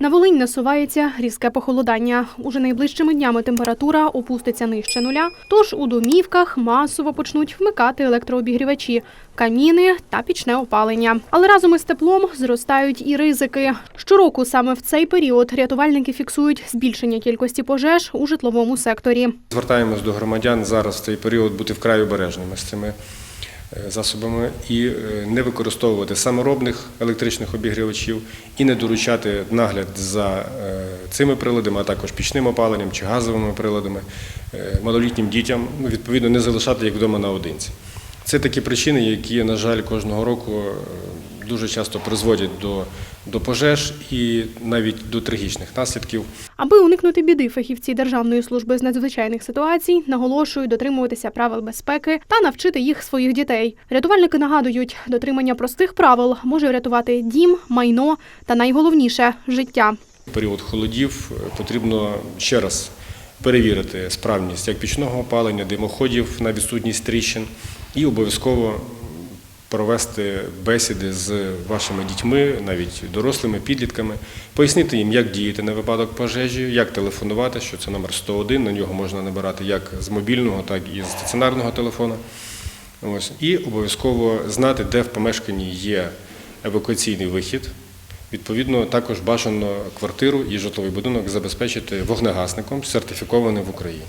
На Волинь насувається різке похолодання. Уже найближчими днями температура опуститься нижче нуля, тож у домівках масово почнуть вмикати електрообігрівачі, каміни та пічне опалення. Але разом із теплом зростають і ризики. Щороку саме в цей період рятувальники фіксують збільшення кількості пожеж у житловому секторі. Звертаємось до громадян зараз в цей період бути вкрай обережними з цими засобами і е, не використовувати саморобних електричних обігрівачів і не доручати нагляд за е, цими приладами, а також пічним опаленням чи газовими приладами е, малолітнім дітям, ну, відповідно, не залишати їх вдома наодинці. Це такі причини, які, на жаль, кожного року е, дуже часто призводять до, до пожеж і навіть до трагічних наслідків. Аби уникнути біди, фахівці Державної служби з надзвичайних ситуацій наголошують дотримуватися правил безпеки та навчити їх своїх дітей. Рятувальники нагадують, дотримання простих правил може врятувати дім, майно та найголовніше життя. В період холодів е, потрібно ще раз перевірити справність як пічного опалення, димоходів на відсутність тріщин і обов'язково провести бесіди з вашими дітьми, навіть дорослими, підлітками, пояснити їм, як діяти на випадок пожежі, як телефонувати, що це номер 101, на нього можна набирати як з мобільного, так і з стаціонарного телефона. Ось. І обов'язково знати, де в помешканні є евакуаційний вихід. Відповідно, також бажано квартиру і житловий будинок забезпечити вогнегасником, сертифікованим в Україні.